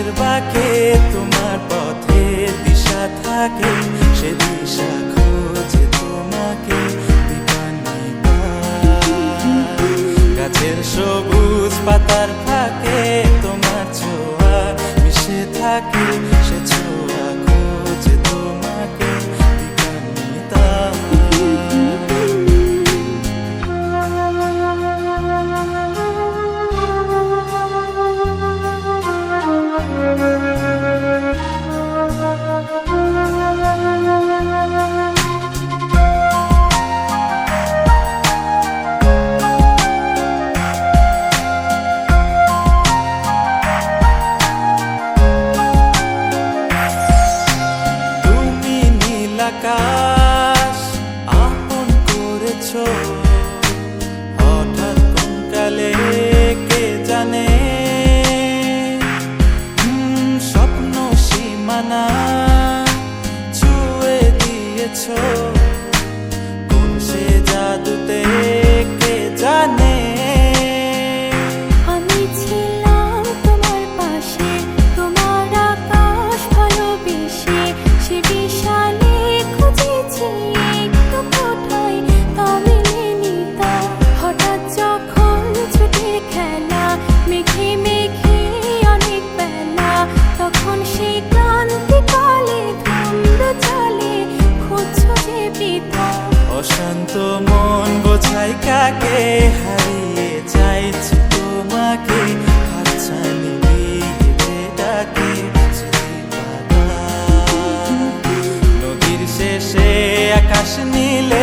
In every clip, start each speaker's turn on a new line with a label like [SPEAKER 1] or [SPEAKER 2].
[SPEAKER 1] আকাশের বাকে তোমার পথে দিশা থাকে সে দিশা খোঁজে তোমাকে গাছের সবুজ পাতার আকাশ নীলে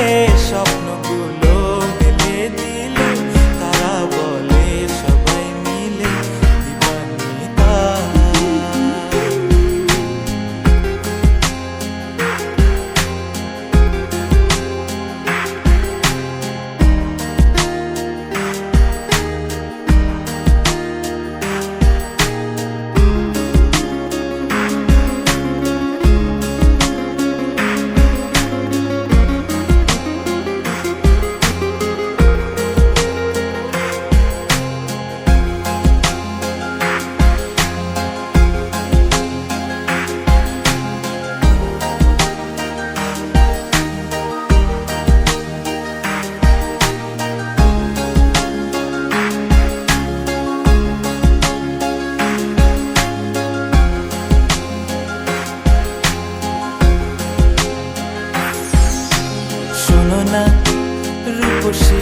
[SPEAKER 1] খুশি।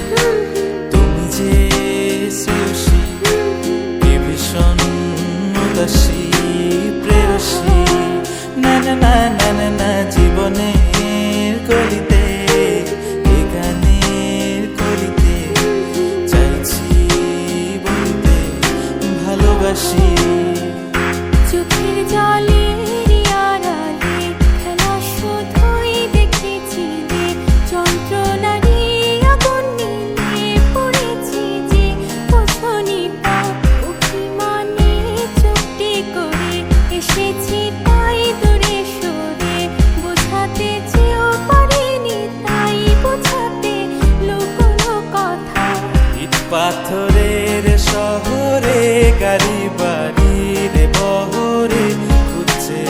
[SPEAKER 1] তুমি যে শ্রেয়সী এ ভীষণ উদাসী প্রেয়সী। না না না না না জীবনে পাথরের শহরে গাড়ি বাড়ির বহরে খুঁজছে